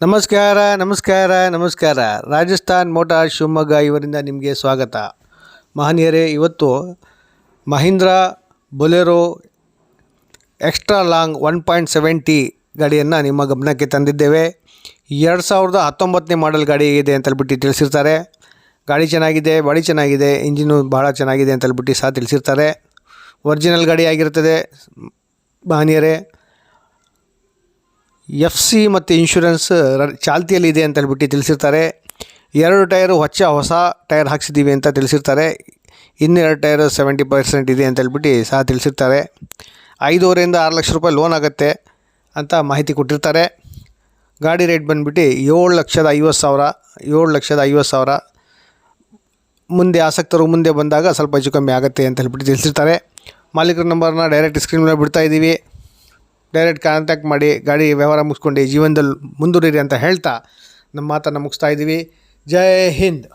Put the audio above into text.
ನಮಸ್ಕಾರ ನಮಸ್ಕಾರ ನಮಸ್ಕಾರ. ರಾಜಸ್ಥಾನ್ ಮೋಟಾರ್ ಶಿವಮೊಗ್ಗ ಇವರಿಂದ ನಿಮಗೆ ಸ್ವಾಗತ. ಮಹನೀಯರೇ, ಇವತ್ತು Mahindra Bolero extra long one point seventy ಗಾಡಿಯನ್ನು ನಿಮ್ಮ ಗಮನಕ್ಕೆ ತಂದಿದ್ದೇವೆ. ಎರಡು ಸಾವಿರದ ಹತ್ತೊಂಬತ್ತನೇ ಮಾಡೆಲ್ ಗಾಡಿ ಇದೆ ಅಂತ ಹೇಳ್ಬಿಟ್ಟು ತಿಳಿಸಿರ್ತಾರೆ. ಗಾಡಿ ಚೆನ್ನಾಗಿದೆ, ಬಾಡಿ ಚೆನ್ನಾಗಿದೆ, ಇಂಜಿನು ಭಾಳ ಚೆನ್ನಾಗಿದೆ ಅಂತ ಹೇಳ್ಬಿಟ್ಟು ಸಹ ತಿಳಿಸಿರ್ತಾರೆ. ಒರಿಜಿನಲ್ ಗಾಡಿ ಆಗಿರ್ತದೆ. ಮಹನೀಯರೇ ಎಫ್ ಸಿ ಮತ್ತು ಇನ್ಶೂರೆನ್ಸ್ ಚಾಲ್ತಿಯಲ್ಲಿ ಇದೆ ಅಂತ ಹೇಳ್ಬಿಟ್ಟು ತಿಳಿಸಿರ್ತಾರೆ. ಎರಡು ಟೈರು ಹೊಚ್ಚ ಹೊಸ ಟೈರ್ ಹಾಕ್ಸಿದ್ದೀವಿ ಅಂತ ತಿಳಿಸಿರ್ತಾರೆ. ಇನ್ನೆರಡು ಟೈರು ಸೆವೆಂಟಿ ಪರ್ಸೆಂಟ್ ಇದೆ ಅಂತ ಹೇಳ್ಬಿಟ್ಟು ಸಹ ತಿಳಿಸಿರ್ತಾರೆ. ಐದೂವರೆಯಿಂದ ಆರು ಲಕ್ಷ ರೂಪಾಯಿ ಲೋನ್ ಆಗುತ್ತೆ ಅಂತ ಮಾಹಿತಿ ಕೊಟ್ಟಿರ್ತಾರೆ. ಗಾಡಿ ರೇಟ್ ಬಂದುಬಿಟ್ಟು ಏಳು ಲಕ್ಷದ ಐವತ್ತು ಸಾವಿರ, ಏಳು ಲಕ್ಷದ ಐವತ್ತು ಸಾವಿರ. ಮುಂದೆ ಆಸಕ್ತರು ಮುಂದೆ ಬಂದಾಗ ಸ್ವಲ್ಪ ಹೆಚ್ಚು ಕಮ್ಮಿ ಆಗುತ್ತೆ ಅಂತ ಹೇಳ್ಬಿಟ್ಟು ತಿಳಿಸಿರ್ತಾರೆ. ಮಾಲೀಕರ ನಂಬರ್ನ ಡೈರೆಕ್ಟ್ ಸ್ಕ್ರೀನ್ ಮೇಲೆ ಬಿಡ್ತಾ ಇದ್ದೀವಿ. ಡೈರೆಕ್ಟ್ ಕಾಂಟ್ಯಾಕ್ಟ್ ಮಾಡಿ ಗಾಡಿ ವ್ಯವಹಾರ ಮುಗಿಸ್ಕೊಂಡು ಜೀವನದಲ್ಲಿ ಮುಂದುವರಿರಿ ಅಂತ ಹೇಳ್ತಾ ನಮ್ಮ ಮಾತನ್ನು ಮುಗಿಸ್ತಾ ಇದ್ದೀವಿ. ಜೈ ಹಿಂದ್.